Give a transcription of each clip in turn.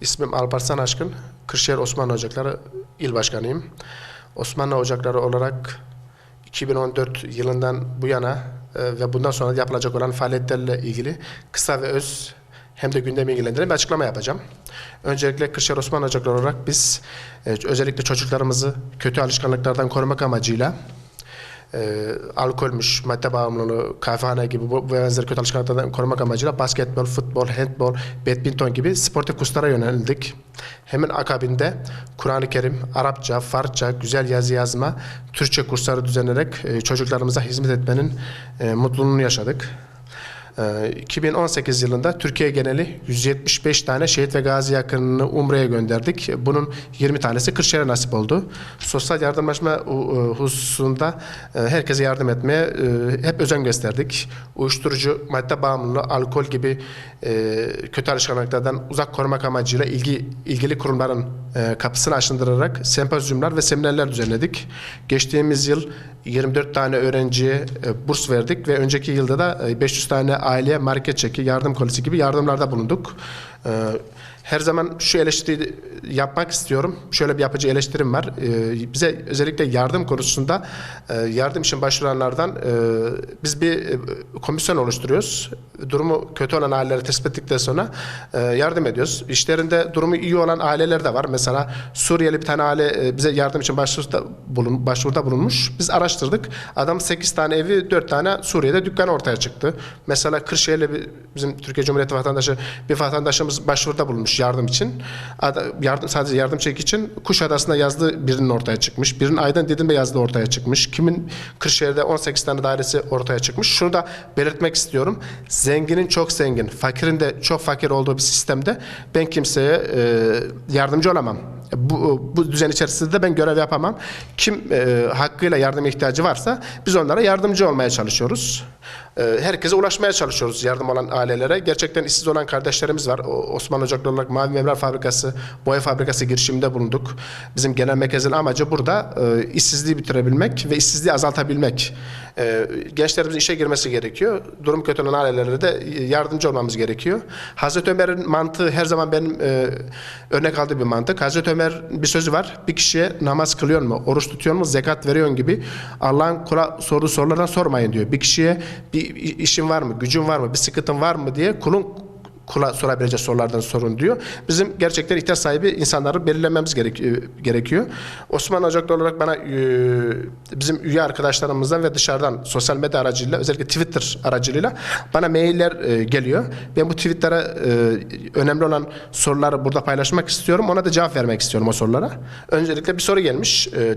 İsmim Alparslan Aşkın. Kırşehir Osmanlı Ocakları İl Başkanıyım. Osmanlı Ocakları olarak 2014 yılından bu yana e, ve bundan sonra yapılacak olan faaliyetlerle ilgili kısa ve öz hem de gündemi ilgilendiren bir açıklama yapacağım. Öncelikle Kırşehir Osmanlı Ocakları olarak biz e, özellikle çocuklarımızı kötü alışkanlıklardan korumak amacıyla e, alkolmüş, madde bağımlılığı, kahvehane gibi bu ve benzeri kötü alışkanlıklardan korumak amacıyla basketbol, futbol, handbol, badminton gibi sportif kurslara yöneldik. Hemen akabinde Kur'an-ı Kerim, Arapça, Farsça, güzel yazı yazma, Türkçe kursları düzenleyerek e, çocuklarımıza hizmet etmenin e, mutluluğunu yaşadık. Ee, 2018 yılında Türkiye geneli 175 tane şehit ve gazi yakınını Umre'ye gönderdik. Bunun 20 tanesi Kırşehir'e nasip oldu. Sosyal yardımlaşma e, hususunda e, herkese yardım etmeye e, hep özen gösterdik. Uyuşturucu, madde bağımlılığı, alkol gibi kötü alışkanlıklardan uzak korumak amacıyla ilgi ilgili kurumların kapısını aşındırarak sempozyumlar ve seminerler düzenledik. Geçtiğimiz yıl 24 tane öğrenciye burs verdik ve önceki yılda da e, 500 tane aileye market çeki, yardım kolisi gibi yardımlarda bulunduk. E, Her zaman şu eleştiri yapmak istiyorum. Şöyle bir yapıcı eleştirim var. E, Bize özellikle yardım konusunda e, yardım için başvuranlardan e, biz bir e, komisyon oluşturuyoruz. Durumu kötü olan aileleri tespit ettikten sonra e, yardım ediyoruz. İşlerinde durumu iyi olan aileler de var. Mesela Suriyeli bir tane aile e, bize yardım için başvuruda, bulun, başvuruda bulunmuş. Biz araştırdık. Adam 8 tane evi 4 tane Suriye'de dükkan ortaya çıktı. Mesela Kırşehir'le bizim Türkiye Cumhuriyeti vatandaşı bir vatandaşımız başvuruda bulunmuş yardım için. Ada- yardım sadece yardım çeki için Kuşadası'nda yazdığı birinin ortaya çıkmış. Birinin Aydın Didim'de yazdığı ortaya çıkmış. Kimin Kırşehir'de 18 tane dairesi ortaya çıkmış. Şunu da belirtmek istiyorum. Zenginin çok zengin, fakirin de çok fakir olduğu bir sistemde ben kimseye e, yardımcı olamam. Bu, bu düzen içerisinde de ben görev yapamam. Kim e, hakkıyla yardım ihtiyacı varsa biz onlara yardımcı olmaya çalışıyoruz. E, herkese ulaşmaya çalışıyoruz yardım olan ailelere. Gerçekten işsiz olan kardeşlerimiz var. O, Osmanlı Ocakları olarak Mavi Memler Fabrikası, Boya Fabrikası girişiminde bulunduk. Bizim genel merkezin amacı burada e, işsizliği bitirebilmek ve işsizliği azaltabilmek. E, gençlerimizin işe girmesi gerekiyor. Durum kötü olan ailelere de yardımcı olmamız gerekiyor. Hazreti Ömer'in mantığı her zaman benim e, örnek aldığım bir mantık. Hazreti Ömer bir sözü var. Bir kişiye namaz kılıyor mu, oruç tutuyor mu, zekat veriyor mu gibi Allah'ın kula sorduğu sorulardan sormayın diyor. Bir kişiye bir işin var mı, gücün var mı, bir sıkıntın var mı diye kulun sorabileceği sorulardan sorun diyor. Bizim gerçekten ihtiyaç sahibi insanları belirlememiz gerek- gerekiyor. Osmanlı Ocakları olarak bana e, bizim üye arkadaşlarımızdan ve dışarıdan sosyal medya aracılığıyla özellikle Twitter aracılığıyla bana mailler e, geliyor. Ben bu tweetlere e, önemli olan soruları burada paylaşmak istiyorum. Ona da cevap vermek istiyorum o sorulara. Öncelikle bir soru gelmiş. E,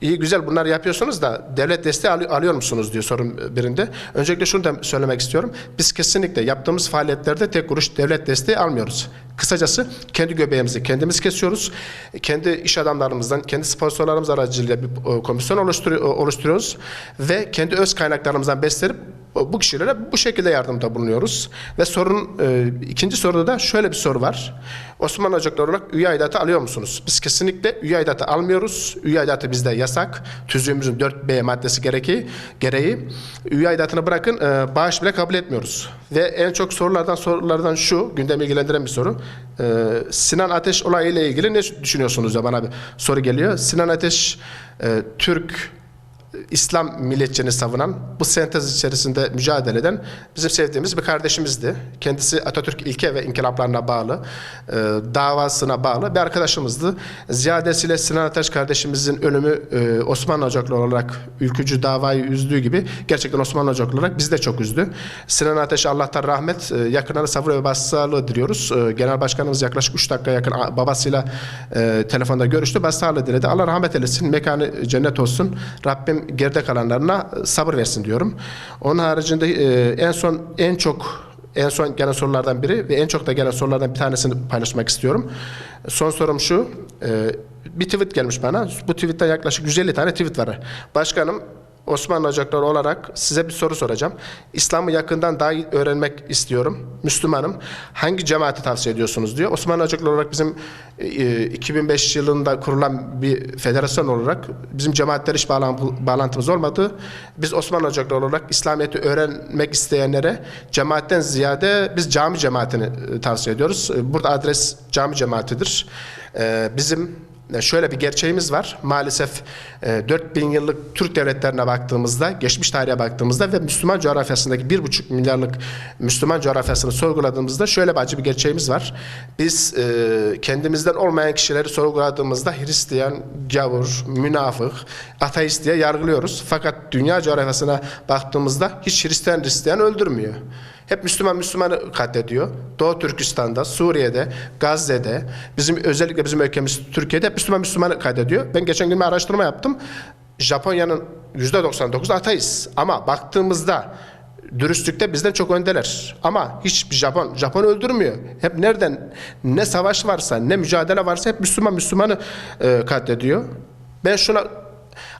iyi güzel bunları yapıyorsunuz da devlet desteği alı- alıyor musunuz diyor sorun birinde. Öncelikle şunu da söylemek istiyorum. Biz kesinlikle yaptığımız faaliyetlerde tek kuruş devlet desteği almıyoruz. Kısacası kendi göbeğimizi kendimiz kesiyoruz. Kendi iş adamlarımızdan, kendi sponsorlarımız aracılığıyla bir e, komisyon oluşturuyor- oluşturuyoruz ve kendi öz kaynaklarımızdan beslenip bu kişilere bu şekilde yardımda bulunuyoruz. Ve sorun e, ikinci soruda da şöyle bir soru var. Osmanlı Ocakları olarak üye aidatı alıyor musunuz? Biz kesinlikle üye aidatı almıyoruz. Üye aidatı bizde yasak. Tüzüğümüzün 4B maddesi gereği, gereği üye aidatını bırakın e, bağış bile kabul etmiyoruz. Ve en çok sorulardan sorulardan şu gündemi ilgilendiren bir soru. E, Sinan Ateş olayıyla ilgili ne düşünüyorsunuz ya bana bir soru geliyor. Sinan Ateş e, Türk İslam milletçini savunan, bu sentez içerisinde mücadele eden bizim sevdiğimiz bir kardeşimizdi. Kendisi Atatürk ilke ve inkılaplarına bağlı, e, davasına bağlı bir arkadaşımızdı. Ziyadesiyle Sinan Ateş kardeşimizin ölümü e, Osmanlı Ocakları olarak ülkücü davayı üzdüğü gibi gerçekten Osmanlı Ocakları olarak bizi de çok üzdü. Sinan Ateş Allah'tan rahmet, e, yakınları sabır ve başsağlığı diliyoruz. E, Genel Başkanımız yaklaşık 3 dakika yakın babasıyla e, telefonda görüştü. Başsağlığı diledi. Allah rahmet eylesin, mekanı cennet olsun. Rabbim geride kalanlarına sabır versin diyorum. Onun haricinde e, en son en çok en son gelen sorulardan biri ve en çok da gelen sorulardan bir tanesini paylaşmak istiyorum. Son sorum şu. e, bir tweet gelmiş bana. Bu tweette yaklaşık 150 tane tweet var. Başkanım Osmanlı Ocakları olarak size bir soru soracağım. İslam'ı yakından daha iyi öğrenmek istiyorum. Müslümanım. Hangi cemaati tavsiye ediyorsunuz diyor. Osmanlı Ocakları olarak bizim e, 2005 yılında kurulan bir federasyon olarak bizim cemaatler hiç bağlan- bağlantımız olmadı. Biz Osmanlı Ocakları olarak İslamiyet'i öğrenmek isteyenlere cemaatten ziyade biz cami cemaatini e, tavsiye ediyoruz. E, Burada adres cami cemaatidir. E, Bizim e, Şöyle bir gerçeğimiz var. Maalesef e, 4000 yıllık Türk devletlerine baktığımızda, geçmiş tarihe baktığımızda ve Müslüman coğrafyasındaki 1,5 milyarlık Müslüman coğrafyasını sorguladığımızda şöyle bir acı bir gerçeğimiz var. Biz e, kendimizden olmayan kişileri sorguladığımızda Hristiyan, gavur, münafık, ateist diye yargılıyoruz. Fakat dünya coğrafyasına baktığımızda hiç Hristiyan Hristiyan öldürmüyor. Hep Müslüman Müslümanı katlediyor. Doğu Türkistan'da, Suriye'de, Gazze'de, bizim özellikle bizim ülkemiz Türkiye'de hep Müslüman Müslümanı katlediyor. Ben geçen gün bir araştırma yaptım. Japonya'nın %99 ateist. Ama baktığımızda dürüstlükte bizden çok öndeler. Ama hiçbir Japon, Japon öldürmüyor. Hep nereden ne savaş varsa, ne mücadele varsa hep Müslüman Müslümanı e, katlediyor. Ben şuna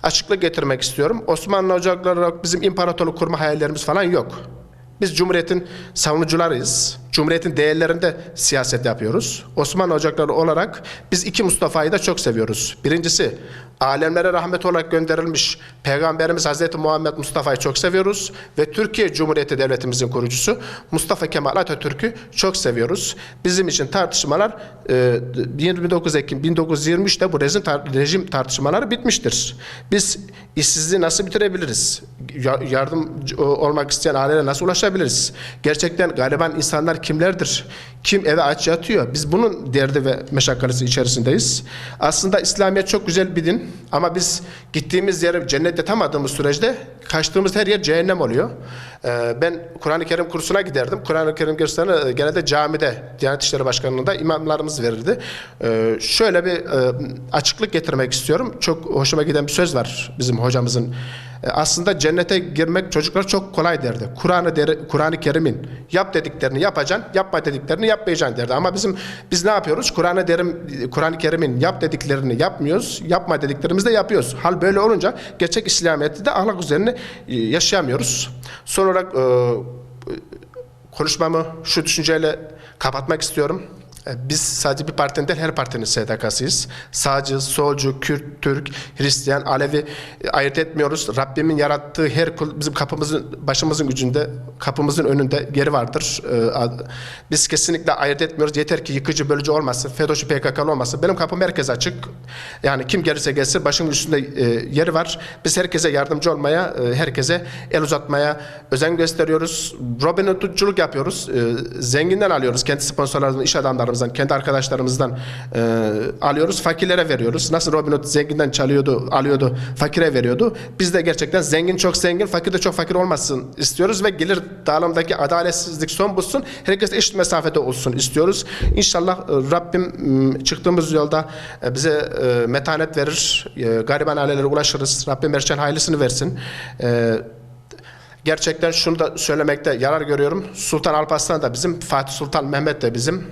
açıklık getirmek istiyorum. Osmanlı Ocakları bizim imparatorluk kurma hayallerimiz falan yok. Biz Cumhuriyet'in savunucularıyız. Cumhuriyet'in değerlerinde siyaset yapıyoruz. Osmanlı Ocakları olarak biz iki Mustafa'yı da çok seviyoruz. Birincisi alemlere rahmet olarak gönderilmiş Peygamberimiz Hazreti Muhammed Mustafa'yı çok seviyoruz. Ve Türkiye Cumhuriyeti Devletimizin kurucusu Mustafa Kemal Atatürk'ü çok seviyoruz. Bizim için tartışmalar e, 29 Ekim 1923'te bu rejim, rejim tartışmaları bitmiştir. Biz işsizliği nasıl bitirebiliriz? Ya- Yardımcı olmak isteyen ailelere nasıl ulaşabiliriz? Gerçekten gariban insanlar kimlerdir? Kim eve aç yatıyor? Biz bunun derdi ve meşakkatesi içerisindeyiz. Aslında İslamiyet çok güzel bir din ama biz gittiğimiz yere cennet yatamadığımız sürece kaçtığımız her yer cehennem oluyor. Ee, ben Kur'an-ı Kerim kursuna giderdim. Kur'an-ı Kerim kurslarını e, genelde camide, Diyanet İşleri Başkanlığı'nda imamlarımız verirdi. Ee, şöyle bir e, açıklık getirmek istiyorum. Çok hoşuma giden bir söz var bizim hocamızın. E, Aslında cennete girmek çocuklar çok kolay derdi. Kur'an-ı deri- Kur'an-ı Kerim'in yap dediklerini yapacaksın, yapma dediklerini yapmayacaksın derdi. Ama bizim biz ne yapıyoruz? Kur'an-ı Kur'an-ı Kerim'in yap dediklerini yapmıyoruz, yapma dediklerimizi de yapıyoruz. Hal böyle olunca gerçek İslamiyet'i de ahlak üzerine e, yaşayamıyoruz. Son olarak e, konuşmamı şu düşünceyle kapatmak istiyorum. E, Biz sadece bir partinin değil, her partinin SDK'sıyız. Sağcı, solcu, Kürt, Türk, Hristiyan, Alevi e, ayırt etmiyoruz. Rabbimin yarattığı her kul bizim kapımızın, başımızın gücünde, kapımızın önünde yeri vardır. E, Biz kesinlikle ayırt etmiyoruz. Yeter ki yıkıcı, bölücü olmasın, FETÖ'cü, PKK'lı olmasın. Benim kapım herkese açık. Yani kim gelirse gelsin başımın üstünde yeri var. Biz herkese yardımcı olmaya, herkese el uzatmaya özen gösteriyoruz. Robin Hood'culuk yapıyoruz. Zenginden alıyoruz. Kendi sponsorlarımızdan, iş adamlarımızdan, kendi arkadaşlarımızdan e, alıyoruz. Fakirlere veriyoruz. Nasıl Robin Hood zenginden çalıyordu, alıyordu, fakire veriyordu. Biz de gerçekten zengin çok zengin, fakir de çok fakir olmasın istiyoruz ve gelir dağılımdaki adaletsizlik son bulsun. Herkes eşit mesafede olsun istiyoruz. İnşallah e, Rabbim çıktığımız yolda e, bize e, metanet verir. Gariban ailelere ulaşırız. Rabbim her şeyin hayırlısını versin. Gerçekten şunu da söylemekte yarar görüyorum. Sultan Alparslan da bizim, Fatih Sultan Mehmet de bizim.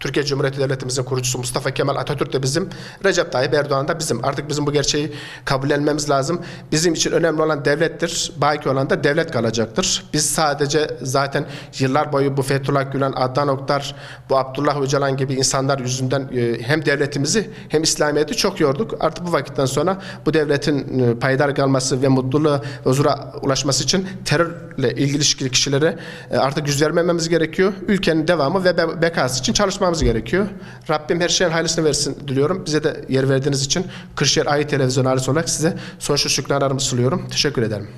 Türkiye Cumhuriyeti Devletimizin kurucusu Mustafa Kemal Atatürk de bizim, Recep Tayyip Erdoğan da bizim. Artık bizim bu gerçeği kabullenmemiz lazım. Bizim için önemli olan devlettir, baki olan da devlet kalacaktır. Biz sadece zaten yıllar boyu bu Fethullah Gülen, Adnan Oktar, bu Abdullah Öcalan gibi insanlar yüzünden e, hem devletimizi hem İslamiyet'i çok yorduk. Artık bu vakitten sonra bu devletin e, payidar kalması ve mutluluğa, huzura ulaşması için terörle ilgili kişilere e, artık yüz vermememiz gerekiyor. Ülkenin devamı ve be- bekası için çalışmamız gerekiyor. Rabbim her şeyin hayırlısını versin diliyorum. Bize de yer verdiğiniz için Kırşehir Ayı Televizyonu olarak size sonsuz şükranlarımı sunuyorum. Teşekkür ederim.